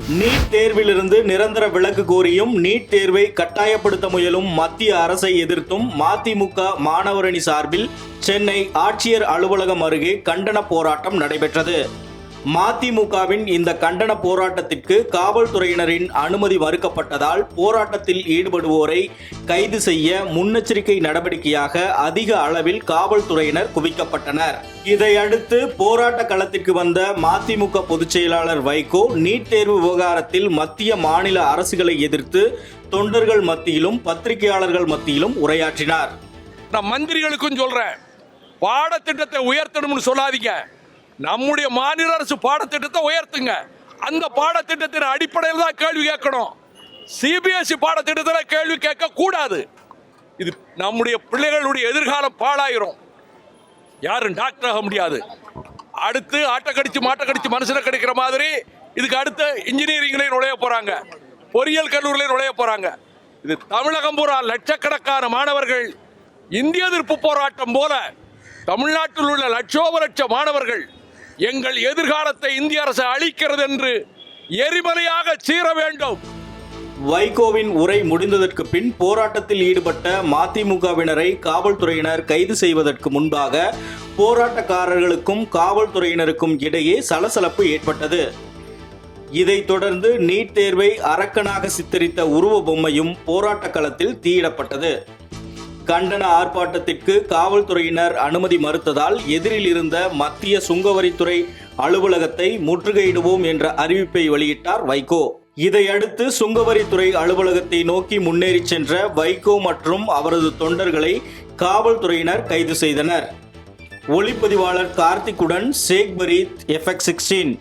NEET தேர்விலிருந்து நிரந்தர விலக்கு கோரியும் நீட் தேர்வை கட்டாயப்படுத்த முயலும் மத்திய அரசை எதிர்த்தும் மதிமுக மாணவரணி சார்பில் சென்னை ஆட்சியர் அலுவலகம் அருகே கண்டன போராட்டம் நடைபெற்றது. மதிமுகவின் இந்த கண்டன போராட்டத்திற்கு காவல்துறையினரின் அனுமதி மறுக்கப்பட்டதால் போராட்டத்தில் ஈடுபடுவோரை கைது செய்ய முன்னெச்சரிக்கை நடவடிக்கையாக அதிக அளவில் காவல்துறையினர் குவிக்கப்பட்டனர். இதையடுத்து போராட்ட களத்திற்கு வந்த மதிமுக பொதுச் செயலாளர் வைகோ நீட் தேர்வு விவகாரத்தில் மத்திய மாநில அரசுகளை எதிர்த்து தொண்டர்கள் மத்தியிலும் பத்திரிகையாளர்கள் மத்தியிலும் உரையாற்றினார். நான் மந்திரிகளுக்கும் சொல்றேன். பாடத்திட்டத்தை உயர்த்தணும்னு சொல்லாதீங்க. நம்முடைய மாநில அரசு பாடத்திட்டத்தை உயர்த்துங்க. அந்த பாடத்திட்டத்தின் அடிப்படையில் தான் கேள்வி கேட்கணும். சிபிஎஸ்இ பாடத்திட்டத்தில் கேள்வி கேட்க கூடாது. இது நம்முடைய பிள்ளைகளுடைய எதிர்காலம் பாழாயிரும். யாரும் டாக்டர் ஆக முடியாது. அடுத்து ஆட்டை கடிச்சு மாட்டை கடிச்சு மனுஷனை கிடைக்கிற மாதிரி இதுக்கு அடுத்து இன்ஜினியரிங்லேயும் நுழைய போகிறாங்க பொறியியல் கல்லூரிலையும் நுழைய போகிறாங்க இது தமிழகம் பூரா லட்சக்கணக்கான மாணவர்கள் இந்திய எதிர்ப்பு போராட்டம் போல தமிழ்நாட்டில் உள்ள லட்சோப லட்ச மாணவர்கள் எங்கள் எதிர்காலத்தை இந்திய அரசு அளிக்கிறது என்று எரிமலையாக சீர வேண்டும். வைகோவின் உரை முடிந்ததற்கு பின் போராட்டத்தில் ஈடுபட்ட மதிமுகவினரை காவல்துறையினர் கைது செய்வதற்கு முன்பாக போராட்டக்காரர்களுக்கும் காவல்துறையினருக்கும் இடையே சலசலப்பு ஏற்பட்டது. இதைத் தொடர்ந்து நீட் தேர்வை அரக்கனாக சித்தரித்த உருவ பொம்மையும் போராட்ட களத்தில் தீயிடப்பட்டது. கண்டன ஆர்ப்பாட்டத்திற்கு காவல்துறையினர் அனுமதி மறுத்ததால் எதிரில் இருந்த மத்திய சுங்கவரித்துறை அலுவலகத்தை முற்றுகையிடுவோம் என்ற அறிவிப்பை வெளியிட்டார் வைகோ. இதையடுத்து சுங்கவரித்துறை அலுவலகத்தை நோக்கி முன்னேறி சென்ற வைகோ மற்றும் அவரது தொண்டர்களை காவல்துறையினர் கைது செய்தனர். ஒளிப்பதிவாளர் கார்த்திக்குடன் ஷேக் பரீத் எஃப்எக்ஸ் சிக்ஸ்டீன்.